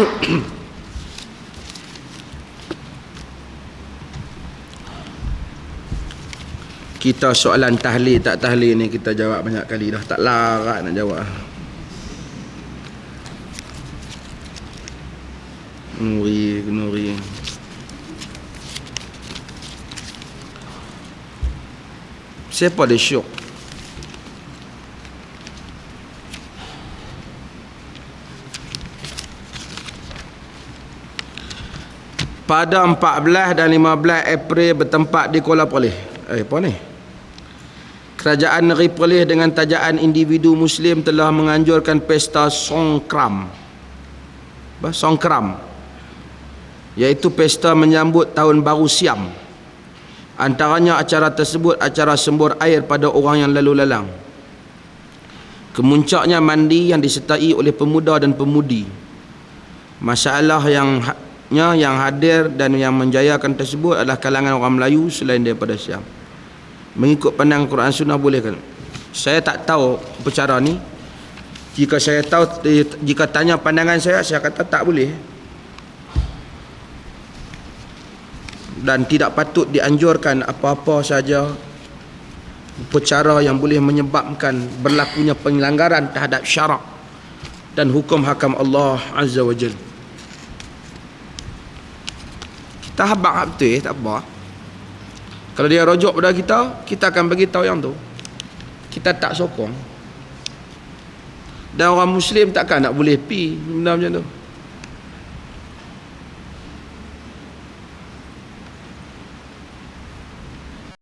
kita soalan tahlil tak tahlil ni kita jawab banyak kali dah. Tak larat nak jawab. Nuri Nuri. Siapa dia syuk Pada 14 dan 15 April bertempat di Kuala Perlis. Eh, apa ni? Kerajaan Negeri Perlis dengan tajaan individu Muslim telah menganjurkan pesta Songkram. Apa? Songkram. Iaitu pesta menyambut tahun baru Siam. Antaranya acara tersebut acara sembur air pada orang yang lalu lalang. Kemuncaknya mandi yang disertai oleh pemuda dan pemudi. Masalah yang nya yang hadir dan yang menjayakan tersebut adalah kalangan orang Melayu selain daripada Syam. Mengikut pandang Quran Sunnah boleh kan? Saya tak tahu percara ni. Jika saya tahu jika tanya pandangan saya saya kata tak boleh. Dan tidak patut dianjurkan apa-apa saja percara yang boleh menyebabkan berlakunya pelanggaran terhadap syarak dan hukum hakam Allah Azza wa Jalla. Habak betul eh, tak apa. Kalau dia rojok pada kita kita akan bagi tahu yang tu. Kita tak sokong. Dan orang muslim takkan nak boleh pi benda macam tu